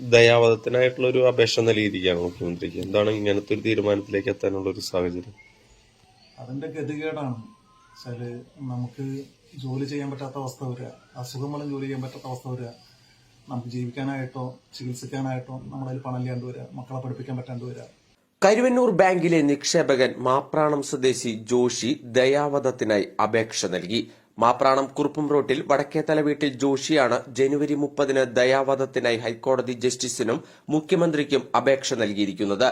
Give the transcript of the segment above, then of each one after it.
ദയാവധത്തിനായിട്ടുള്ള ഒരു അപേക്ഷ നൽകിയിരിക്കുകയാണ് മുഖ്യമന്ത്രിക്ക്. എന്താണ് ഇങ്ങനത്തെ ഒരു തീരുമാനത്തിലേക്ക് എത്താനുള്ള ഒരു സാഹചര്യം? അതിന്റെ ഗതികേടാണ്. വെച്ചാൽ നമുക്ക് ജോലി ചെയ്യാൻ പറ്റാത്ത അവസ്ഥ വരിക അസുഖം മൂലം ജോലി ചെയ്യാൻ പറ്റാത്ത അവസ്ഥ വരിക നമുക്ക് ജീവിക്കാനായിട്ടോ ചികിത്സിക്കാനായിട്ടോ നമ്മളതിൽ പണം ഇല്ലാണ്ട് വരിക മക്കളെ പഠിപ്പിക്കാൻ പറ്റാണ്ട് വരിക. കരുവന്നൂർ ബാങ്കിലെ നിക്ഷേപകൻ മാപ്രാണം സ്വദേശി ജോഷി ദയാവധത്തിനായി അപേക്ഷ നൽകി. മാപ്രാണം കുറുപ്പും റോട്ടിൽ വടക്കേത്തല വീട്ടിൽ ജോഷിയാണ് ജനുവരി മുപ്പതിന് ദയാവധത്തിനായി ഹൈക്കോടതി ജസ്റ്റിസിനും മുഖ്യമന്ത്രിക്കും അപേക്ഷ നൽകിയിരിക്കുന്നത്.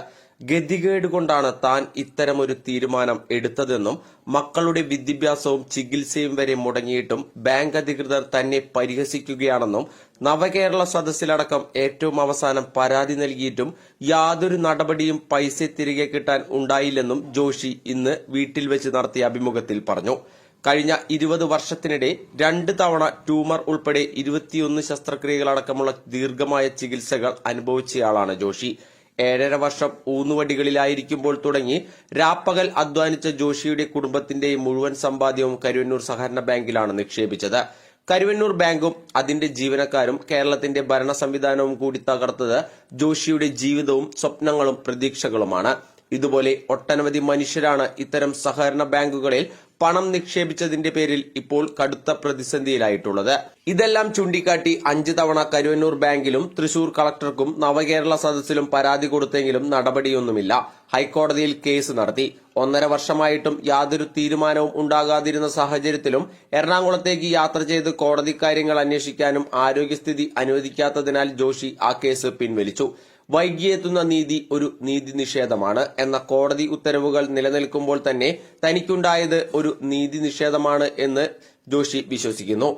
ഗതികേട് കൊണ്ടാണ് താൻ ഇത്തരമൊരു തീരുമാനം എടുത്തതെന്നും മക്കളുടെ വിദ്യാഭ്യാസവും ചികിത്സയും വരെ മുടങ്ങിയിട്ടും ബാങ്ക് അധികൃതർ തന്നെ പരിഹസിക്കുകയാണെന്നും നവകേരള സദസ്സിലടക്കം ഏറ്റവും അവസാനം പരാതി നൽകിയിട്ടും യാതൊരു നടപടിയും പൈസ തിരികെ കിട്ടാൻ ഉണ്ടായില്ലെന്നും ജോഷി ഇന്ന് വീട്ടിൽ വെച്ച് നടത്തിയ അഭിമുഖത്തിൽ പറഞ്ഞു. കഴിഞ്ഞ ഇരുപത് വർഷത്തിനിടെ രണ്ട് തവണ ട്യൂമർ ഉൾപ്പെടെ ഇരുപത്തിയൊന്ന് ശസ്ത്രക്രിയകളടക്കമുള്ള ദീർഘമായ ചികിത്സകൾ അനുഭവിച്ചയാളാണ് ജോഷി. ഏഴര വർഷം ഊന്നുവടികളിലായിരിക്കുമ്പോൾ തുടങ്ങി രാപ്പകൽ അധ്വാനിച്ച ജോഷിയുടെ കുടുംബത്തിന്റെ മുഴുവൻ സമ്പാദ്യവും കരുവന്നൂർ സഹകരണ ബാങ്കിലാണ് നിക്ഷേപിച്ചത്. കരുവന്നൂർ ബാങ്കും അതിന്റെ ജീവനക്കാരും കേരളത്തിന്റെ ഭരണ സംവിധാനവും കൂടി തകർത്തത് ജോഷിയുടെ ജീവിതവും സ്വപ്നങ്ങളും പ്രതീക്ഷകളുമാണ്. ഇതുപോലെ ഒട്ടനവധി മനുഷ്യരാണ് ഇത്തരം സഹകരണ ബാങ്കുകളിൽ പണം നിക്ഷേപിച്ചതിന്റെ പേരിൽ ഇപ്പോൾ കടുത്ത പ്രതിസന്ധിയിലായിട്ടുള്ളത്. ഇതെല്ലാം ചൂണ്ടിക്കാട്ടി അഞ്ച് തവണ കരുവന്നൂർ ബാങ്കിലും തൃശൂർ കളക്ടർക്കും നവകേരള സദസ്സിലും പരാതി കൊടുത്തെങ്കിലും നടപടിയൊന്നുമില്ല. ഹൈക്കോടതിയിൽ കേസ് നടത്തി. ഒന്നര വർഷമായിട്ടും യാതൊരു തീരുമാനവും ഉണ്ടാകാതിരുന്ന സാഹചര്യത്തിലും എറണാകുളത്തേക്ക് യാത്ര ചെയ്ത് കോടതി കാര്യങ്ങൾ അന്വേഷിക്കാനും ആരോഗ്യസ്ഥിതി അനുവദിക്കാത്തതിനാൽ ജോഷി ആ കേസ് പിൻവലിച്ചു. വൈകിയെത്തുന്ന നീതി ഒരു നീതി നിഷേധമാണ് എന്ന കോടതി ഉത്തരവുകൾ നിലനിൽക്കുമ്പോൾ തന്നെ തനിക്കുണ്ടായത് ഒരു നീതി നിഷേധമാണ് എന്ന് ജോഷി വിശ്വസിക്കുന്നു.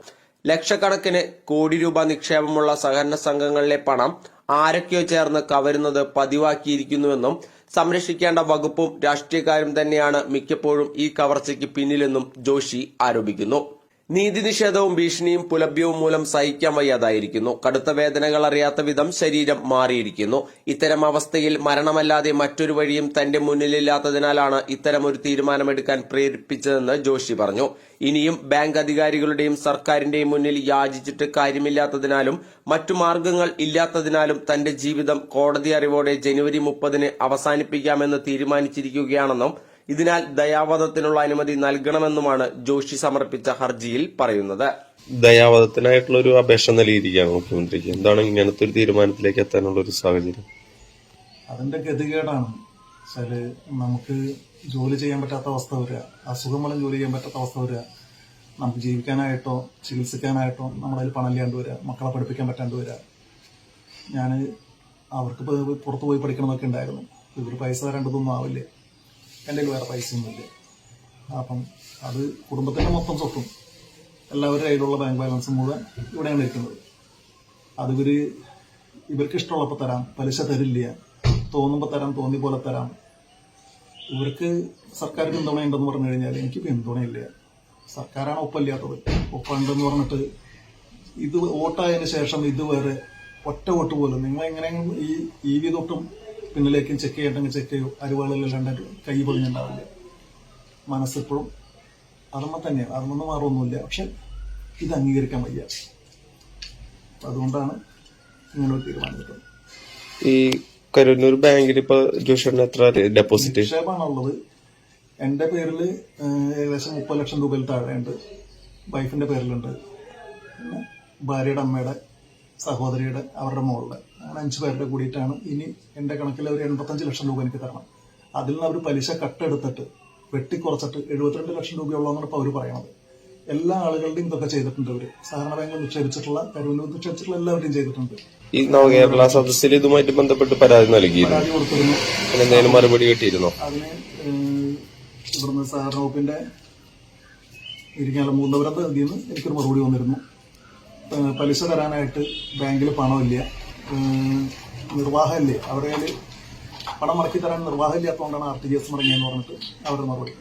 ലക്ഷക്കണക്കിന് കോടി രൂപ നിക്ഷേപമുള്ള സഹകരണ സംഘങ്ങളിലെ പണം ആരൊക്കെയോ ചേർന്ന് കവരുന്നത് പതിവാക്കിയിരിക്കുന്നുവെന്നും സംരക്ഷിക്കേണ്ട വകുപ്പും രാഷ്ട്രീയക്കാരും തന്നെയാണ് മിക്കപ്പോഴും ഈ കവർച്ചയ്ക്ക് പിന്നിലെന്നും ജോഷി ആരോപിക്കുന്നു. നീതി നിഷേധവും ഭീഷണിയും പുലഭ്യവും മൂലം സഹിക്കാൻ വയ്യാതായിരിക്കുന്നു. കടുത്ത വേദനകൾ അറിയാത്ത വിധം ശരീരം മാറിയിരിക്കുന്നു. ഇത്തരം അവസ്ഥയിൽ മരണമല്ലാതെ മറ്റൊരു വഴിയും തന്റെ മുന്നിലില്ലാത്തതിനാലാണ് ഇത്തരം ഒരു തീരുമാനമെടുക്കാൻ പ്രേരിപ്പിച്ചതെന്ന് ജോഷി പറഞ്ഞു. ഇനിയും ബാങ്ക് അധികാരികളുടെയും സർക്കാരിന്റെയും മുന്നിൽ യാചിച്ചിട്ട് കാര്യമില്ലാത്തതിനാലും മറ്റു മാർഗങ്ങൾ ഇല്ലാത്തതിനാലും തന്റെ ജീവിതം കോടതി അറിവോടെ ജനുവരി മുപ്പതിന് അവസാനിപ്പിക്കാമെന്ന് തീരുമാനിച്ചിരിക്കുകയാണെന്നും ഇതിനാൽ ദയാവധത്തിനുള്ള അനുമതി നൽകണമെന്നുമാണ് ജോഷി സമർപ്പിച്ച ഹർജിയിൽ പറയുന്നത്. ദയാവധത്തിനായിട്ടുള്ള ഒരു അപേക്ഷ നൽകിയിരിക്കുകയാണ് മുഖ്യമന്ത്രിക്ക്. എന്താണ് ഇങ്ങനത്തെ ഒരു തീരുമാനത്തിലേക്ക് എത്താനുള്ള ഒരു സാഹചര്യം? അതിന്റെ ഗതികേടാണ്. വെച്ചാൽ നമുക്ക് ജോലി ചെയ്യാൻ പറ്റാത്ത അവസ്ഥ വരിക അസുഖം മൂലം ജോലി ചെയ്യാൻ പറ്റാത്ത അവസ്ഥ വരിക നമുക്ക് ജീവിക്കാനായിട്ടോ ചികിത്സിക്കാനായിട്ടോ നമ്മളതിൽ പണം ഇല്ലാണ്ട് വരിക മക്കളെ പഠിപ്പിക്കാൻ പറ്റാണ്ട് വരിക. ഞാൻ അവർക്ക് പുറത്ത് പോയി പഠിക്കണമെന്നൊക്കെ ഉണ്ടായിരുന്നു. ഇവർ പൈസ തരേണ്ടതൊന്നും ആവില്ല. എന്റെ കയ്യിൽ വേറെ പൈസ ഒന്നുമില്ല അപ്പം അത് കുടുംബത്തിന്റെ മൊത്തം സ്വത്തും എല്ലാവരുടെ കയ്യിലുള്ള ബാങ്ക് ബാലൻസ് മുഴുവൻ ഇവിടെയാണ് ഇരിക്കുന്നത്. അത് ഇവർ ഇവർക്ക് ഇഷ്ടമുള്ളപ്പോൾ തരാം പലിശ തരില്ല. തോന്നുമ്പോൾ തരാം തോന്നി പോലെ തരാം. ഇവർക്ക് സർക്കാർ പിന്തുണയുണ്ടെന്ന് പറഞ്ഞു കഴിഞ്ഞാൽ എനിക്ക് പിന്തുണയില്ല സർക്കാരാണ് ഒപ്പമില്ലാത്തത്. ഒപ്പമുണ്ടെന്ന് പറഞ്ഞിട്ട് ഇത് വോട്ടായതിനു ശേഷം ഇത് ഇതുവരെ ഒറ്റ വോട്ട് പോലും. നിങ്ങൾ എങ്ങനെയെങ്കിലും ഈ ഇ വി തൊട്ടും പിന്നിലേക്കും ചെക്ക് ചെയ്യണ്ടെങ്കിൽ ചെക്ക് ചെയ്യും. അരുവാളിലല്ലാണ്ട് കൈ പൊളിഞ്ഞുണ്ടാവില്ല മനസ്സിപ്പോഴും അർമ്മ തന്നെയാണ്. അതൊന്നും മാറൊന്നുമില്ല. പക്ഷെ ഇത് അംഗീകരിക്കാൻ വയ്യ. അതുകൊണ്ടാണ് ഇങ്ങനെ ഒരു തീരുമാനം ഈ കരുവന്നൂർ ബാങ്കിൽ ഇപ്പൊ ജോഷിയുടെ എത്ര ഡെപ്പോസിറ്റ് നിക്ഷേപമാണുള്ളത്. എന്റെ പേരിൽ ഏകദേശം മുപ്പത് ലക്ഷം രൂപയിൽ താഴെയുണ്ട്. വൈഫിന്റെ പേരിലുണ്ട്. പിന്നെ ഭാര്യയുടെ അമ്മയുടെ സഹോദരിയുടെ അവരുടെ മോളുടെ. അങ്ങനെ അഞ്ചു പേരുടെ കൂടിയിട്ടാണ് ഇനി എന്റെ കണക്കിൽ ഒരു എൺപത്തഞ്ച് ലക്ഷം രൂപ എനിക്ക് തരണം. അതിൽ നിന്ന് അവർ പലിശ കട്ടെടുത്തിട്ട് വെട്ടിക്കുറച്ചിട്ട് എഴുപത്തിരണ്ട് ലക്ഷം രൂപയുള്ളതാണ് ഇപ്പോൾ അവർ പറയണത്. എല്ലാ ആളുകളുടെയും ഇതൊക്കെ ചെയ്തിട്ടുണ്ട് അവർ. സഹകരണ ബാങ്കിൽ നിക്ഷേപിച്ചിട്ടുള്ള കരുവന്നൂർ നിക്ഷേപിച്ചിട്ടുള്ള എല്ലാവരും ചെയ്തിട്ടുണ്ട്. ഈ നവകേരള സദസ്സിൽ ഇതുമായിട്ട് ബന്ധപ്പെട്ട് പരാതി നൽകിയിരുന്നു. പരാതി കൊടുത്തിരുന്നു. എന്തെങ്കിലും മറുപടി കിട്ടിയിരുന്നോ? അതിന് ഏഹ്, ഇവിടുന്ന് സഹകരണ വകുപ്പിന്റെ ഇരിക്കാനുള്ള മൂന്നവരത്ത് ഇതിൽ നിന്ന് എനിക്കൊരു മറുപടി വന്നിരുന്നു. പലിശ തരാനായിട്ട് ബാങ്കിൽ പണമില്ല. നിർവാഹമില്ല. അവരുടെ പണം മടക്കി തരാൻ നിർവാഹമില്ലാത്തതുകൊണ്ടാണ് ആർ ടി ജി എസ് മുടങ്ങിയെന്ന് പറഞ്ഞിട്ട് അവരുടെ മറുപടി